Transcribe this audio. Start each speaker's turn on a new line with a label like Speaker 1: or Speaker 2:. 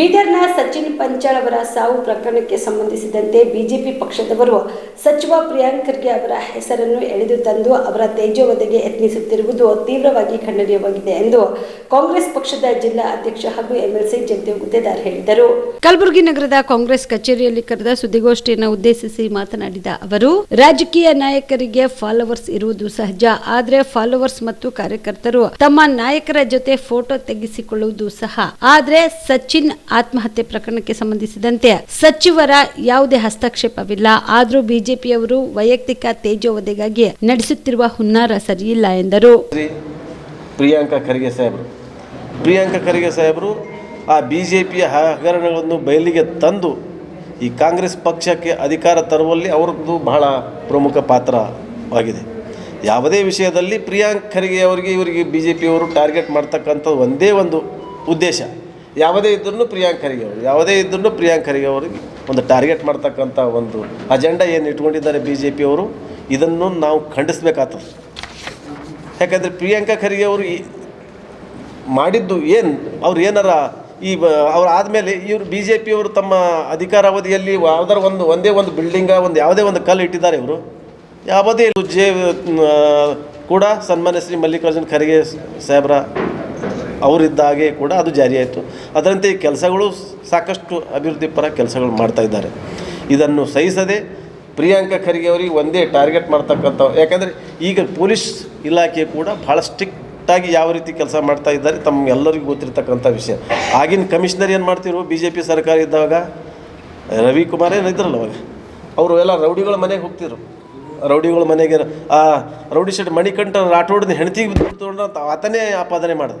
Speaker 1: ಬೀದರ್ನ ಸಚಿನ್ ಪಂಚಾಳ್ ಅವರ ಸಾವು ಪ್ರಕರಣಕ್ಕೆ ಸಂಬಂಧಿಸಿದಂತೆ ಬಿಜೆಪಿ ಪಕ್ಷದವರು ಸಚಿವ ಪ್ರಿಯಾಂಕ್ ಖರ್ಗೆ ಅವರ ಹೆಸರನ್ನು ಎಳೆದು ತಂದು ಅವರ ತೇಜೋವಧೆಗೆ ಯತ್ನಿಸುತ್ತಿರುವುದು ತೀವ್ರವಾಗಿ ಖಂಡನೀಯವಾಗಿದೆ ಎಂದು ಕಾಂಗ್ರೆಸ್ ಪಕ್ಷದ ಜಿಲ್ಲಾ ಅಧ್ಯಕ್ಷ ಹಾಗೂ ಎಂಎಲ್ಸಿ ಜಗದೇವ್ ಗುದ್ದೇದಾರ್ ಹೇಳಿದರು. ಕಲಬುರಗಿ ನಗರದ ಕಾಂಗ್ರೆಸ್ ಕಚೇರಿಯಲ್ಲಿ ಕರೆದ ಸುದ್ದಿಗೋಷ್ಠಿಯನ್ನು ಉದ್ದೇಶಿಸಿ ಮಾತನಾಡಿದ ಅವರು, ರಾಜಕೀಯ ನಾಯಕರಿಗೆ ಫಾಲೋವರ್ಸ್ ಇರುವುದು ಸಹಜ, ಆದರೆ ಫಾಲೋವರ್ಸ್ ಮತ್ತು ಕಾರ್ಯಕರ್ತರು ತಮ್ಮ ನಾಯಕರ ಜೊತೆ ಫೋಟೋ ತೆಗೆಸಿಕೊಳ್ಳುವುದು ಸಹ. ಆದರೆ ಸಚಿನ್ ಆತ್ಮಹತ್ಯೆ ಪ್ರಕರಣಕ್ಕೆ ಸಂಬಂಧಿಸಿದಂತೆ ಸಚಿವರ ಯಾವುದೇ ಹಸ್ತಕ್ಷೇಪವಿಲ್ಲ. ಆದರೂ ಬಿಜೆಪಿಯವರು ವೈಯಕ್ತಿಕ ತೇಜೋವಧೆಗಾಗಿ ನಡೆಸುತ್ತಿರುವ ಹುನ್ನಾರ ಸರಿಯಿಲ್ಲ ಎಂದರು.
Speaker 2: ಪ್ರಿಯಾಂಕಾ ಖರ್ಗೆ ಸಾಹೇಬರು. ಪ್ರಿಯಾಂಕ ಖರ್ಗೆ ಸಾಹೇಬರು ಆ ಬಿ ಜೆ ಪಿಯ ಹಗರಣಗಳನ್ನು ಬಯಲಿಗೆ ತಂದು ಈ ಕಾಂಗ್ರೆಸ್ ಪಕ್ಷಕ್ಕೆ ಅಧಿಕಾರ ತರುವಲ್ಲಿ ಅವ್ರದ್ದು ಬಹಳ ಪ್ರಮುಖ ಪಾತ್ರವಾಗಿದೆ. ಯಾವುದೇ ವಿಷಯದಲ್ಲಿ ಪ್ರಿಯಾಂಕ್ ಖರ್ಗೆ ಅವರಿಗೆ ಇವರಿಗೆ ಬಿ ಜೆ ಪಿಯವರು ಟಾರ್ಗೆಟ್ ಮಾಡ್ತಕ್ಕಂಥದ್ದು ಒಂದೇ ಒಂದು ಉದ್ದೇಶ. ಯಾವುದೇ ಇದ್ರೂ ಪ್ರಿಯಾಂಕ್ ಖರ್ಗೆ ಅವರು, ಯಾವುದೇ ಇದ್ರೂ ಪ್ರಿಯಾಂಕ್ ಖರ್ಗೆ ಅವರಿಗೆ ಒಂದು ಟಾರ್ಗೆಟ್ ಮಾಡ್ತಕ್ಕಂಥ ಒಂದು ಅಜೆಂಡಾ ಏನು ಇಟ್ಕೊಂಡಿದ್ದಾರೆ ಬಿ ಜೆ ಪಿಯವರು ಇದನ್ನು ನಾವು ಖಂಡಿಸ್ಬೇಕಾಗ್ತದೆ. ಯಾಕಂದರೆ ಪ್ರಿಯಾಂಕಾ ಖರ್ಗೆ ಅವರು ಮಾಡಿದ್ದು ಏನು? ಅವ್ರು ಏನಾರ ಈ ಅವ್ರು ಆದಮೇಲೆ ಇವರು ಬಿ ಜೆ ಪಿಯವರು ತಮ್ಮ ಅಧಿಕಾರಾವಧಿಯಲ್ಲಿ ಯಾವ್ದಾರ ಒಂದು, ಒಂದೇ ಒಂದು ಬಿಲ್ಡಿಂಗ, ಒಂದು ಯಾವುದೇ ಒಂದು ಕಲ್ಲು ಇಟ್ಟಿದ್ದಾರೆ ಇವರು. ಯಾವುದೇ ಜೆ ಕೂಡ ಸನ್ಮಾನ್ಯ ಶ್ರೀ ಮಲ್ಲಿಕಾರ್ಜುನ್ ಖರ್ಗೆ ಸಾಹೇಬ್ರ ಅವರಿದ್ದಾಗೆ ಕೂಡ ಅದು ಜಾರಿಯಾಯಿತು ಅದರಂತೆ ಕೆಲಸಗಳು ಸಾಕಷ್ಟು ಅಭಿವೃದ್ಧಿ ಪರ ಕೆಲಸಗಳು ಮಾಡ್ತಾ ಇದ್ದಾರೆ. ಇದನ್ನು ಸಹಿಸದೆ ಪ್ರಿಯಾಂಕಾ ಖರ್ಗೆ ಅವರಿಗೆ ಒಂದೇ ಟಾರ್ಗೆಟ್ ಮಾಡ್ತಕ್ಕಂಥವು ಯಾಕಂದರೆ ಈಗ ಪೊಲೀಸ್ ಇಲಾಖೆ ಕೂಡ ಭಾಳ ಸ್ಟ್ರಿಕ್ಟಾಗಿ ಯಾವ ರೀತಿ ಕೆಲಸ ಮಾಡ್ತಾ ಇದ್ದಾರೆ ತಮ್ಗೆಲ್ಲರಿಗೂ ಗೊತ್ತಿರ್ತಕ್ಕಂಥ ವಿಷಯ. ಆಗಿನ ಕಮಿಷನರ್ ಏನು ಮಾಡ್ತಿರು ಬಿ ಜೆ ಪಿ ಸರ್ಕಾರ ಇದ್ದಾಗ ರವಿಕುಮಾರ್ ಏನು ಇದ್ರಲ್ಲ ಅವಾಗ? ಅವರು ಎಲ್ಲ ರೌಡಿಗಳ ಮನೆಗೆ ಹೋಗ್ತಿದ್ರು. ರೌಡಿಗಳ ಮನೆಗೆ ಆ, ರೌಡಿ ಶೆಟ್ ಮಣಿಕಂಠ ರಾಠೋಡ್ನ ಹೆಂಡತಿಗೆ ಬಿದ್ದು ಆತನೇ ಆಪಾದನೆ ಮಾಡಿದ.